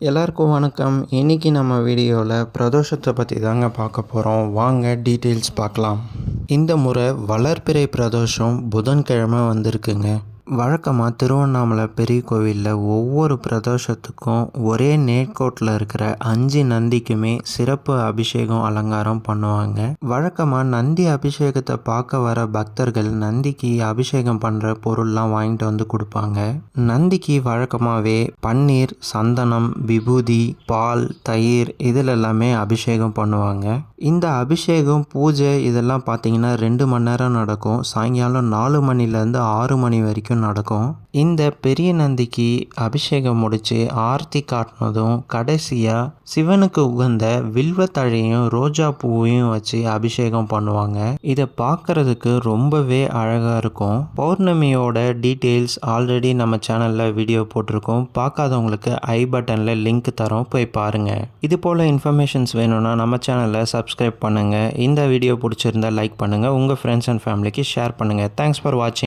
எல்லாருக்கும் வணக்கம். இன்றைக்கி நம்ம வீடியோவில் பிரதோஷத்தை பற்றி தாங்க பார்க்க போகிறோம் வாங்க டீட்டெயில்ஸ் பார்க்கலாம். இந்த முறை வளர்ப்பிறை பிரதோஷம் புதன்கிழமை வந்திருக்குங்க. வழக்கமாக திருவண்ணாமலை பெரிய கோவிலில் ஒவ்வொரு பிரதோஷத்துக்கும் ஒரே நேர்கோட்டில் இருக்கிற அஞ்சு நந்திக்குமே சிறப்பு அபிஷேகம் அலங்காரம் பண்ணுவாங்க. வழக்கமாக நந்தி அபிஷேகத்தை பார்க்க வர பக்தர்கள் நந்திக்கு அபிஷேகம் பண்ணுற பொருள்லாம் வாங்கிட்டு வந்து கொடுப்பாங்க. நந்திக்கு வழக்கமாகவே பன்னீர் சந்தனம் விபூதி பால் தயிர் இதில் எல்லாமே அபிஷேகம் பண்ணுவாங்க. இந்த அபிஷேகம் பூஜை இதெல்லாம் பார்த்தீங்கன்னா ரெண்டு மணி நேரம் நடக்கும். சாயங்காலம் நாலு மணிலேருந்து ஆறு மணி வரைக்கும் நடக்கும். இந்த பெரிய நந்திக்கு அபிஷேகம் முடித்து ஆர்த்தி காட்டினதும் கடைசியாக சிவனுக்கு உகந்த வில்வத்தழையும் ரோஜா பூவையும் வச்சு அபிஷேகம் பண்ணுவாங்க. இதை பார்க்கறதுக்கு ரொம்பவே அழகாக இருக்கும். பௌர்ணமியோட டீட்டெயில்ஸ் ஆல்ரெடி நம்ம சேனலில் வீடியோ போட்டிருக்கோம். பார்க்காதவங்களுக்கு ஐ பட்டனில் லிங்க் தரோம் போய் பாருங்கள் இது போல் இன்ஃபர்மேஷன்ஸ் வேணும்னா நம்ம சேனலை சப்ஸ்கிரைப் பண்ணுங்கள் இந்த வீடியோ பிடிச்சிருந்தா லைக் பண்ணுங்கள் உங்கள் ஃப்ரெண்ட்ஸ் அண்ட் ஃபேமிலிக்கு ஷேர் பண்ணுங்கள் தேங்க்ஸ் ஃபார் வாட்சிங்